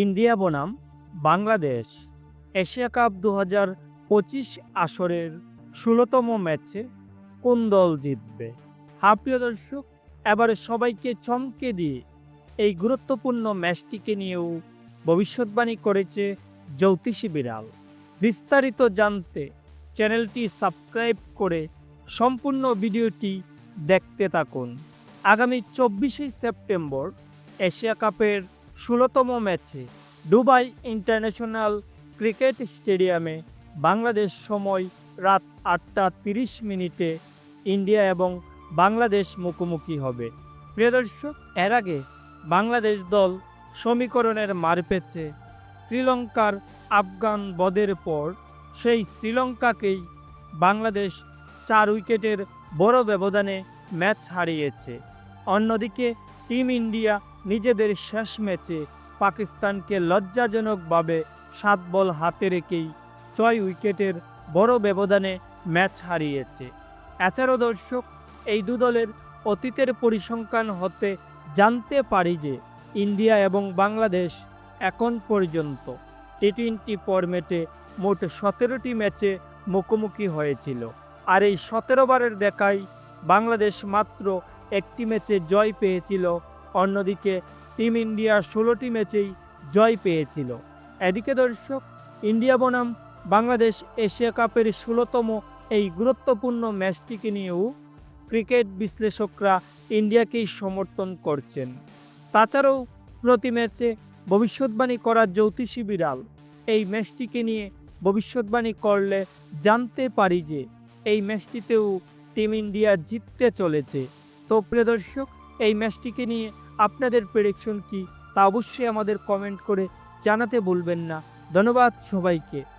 India বনাম, Bangladesh. Asia cup দু হাজার পঁচিশ আসরের ষোলোতম ম্যাচে কোন দল জিতবে? হ্যাঁ প্রিয় দর্শক, এবারে সবাইকে চমকে দিয়ে এই গুরুত্বপূর্ণ ম্যাচটিকে নিয়েও ভবিষ্যৎবাণী করেছে জ্যোতিষী বিড়াল। বিস্তারিত জানতে চ্যানেলটি সাবস্ক্রাইব করে সম্পূর্ণ ভিডিওটি দেখতে থাকুন। আগামী চব্বিশে সেপ্টেম্বর এশিয়া কাপের ষোলোতম ম্যাচে দুবাই ইন্টারন্যাশনাল ক্রিকেট স্টেডিয়ামে বাংলাদেশ সময় রাত আটটা তিরিশ মিনিটে ইন্ডিয়া এবং বাংলাদেশ মুখোমুখি হবে। প্রিয় দর্শক, এর আগে বাংলাদেশ দল সমীকরণের মার পেয়েছে শ্রীলঙ্কার আফগান বদের পর। সেই শ্রীলঙ্কাকেই বাংলাদেশ চার উইকেটের বড় ব্যবধানে ম্যাচ হারিয়েছে। অন্যদিকে টিম ইন্ডিয়া নিজেদের শেষ ম্যাচে পাকিস্তানকে লজ্জাজনকভাবে সাত বল হাতে রেখেই ছয় উইকেটের বড় ব্যবধানে ম্যাচ হারিয়েছে। এছাড়াও দর্শক, এই দু দলের অতীতের পরিসংখ্যান হতে জানতে পারি যে ইন্ডিয়া এবং বাংলাদেশ এখন পর্যন্ত টি টোয়েন্টি ফরম্যাটে মোট সতেরোটি ম্যাচে মুখোমুখি হয়েছিল। আর এই সতেরো বারের দেখাই বাংলাদেশ মাত্র একটি ম্যাচে জয় পেয়েছিল অন্যদিকে টিম ইন্ডিয়া ষোলোটি ম্যাচেই জয় পেয়েছিল। এদিকে দর্শক, ইন্ডিয়া বনাম বাংলাদেশ এশিয়া কাপের ষোলোতম এই গুরুত্বপূর্ণ ম্যাচটিকে নিয়েও ক্রিকেট বিশ্লেষকরা ইন্ডিয়াকেই সমর্থন করছেন। তাছাড়াও প্রতি ম্যাচে ভবিষ্যৎবাণী করা জ্যোতিষী বিড়াল এই ম্যাচটিকে নিয়ে ভবিষ্যৎবাণী করলে জানতে পারি যে এই ম্যাচটিতেও টিম ইন্ডিয়া জিততে চলেছে। তো প্রিয় দর্শক এই ম্যাচটিকে নিয়ে আপনাদের প্রেডিকশন কি? তা অবশ্যই আমাদের কমেন্ট করে জানাতে বলবেন না। ধন্যবাদ সবাইকে।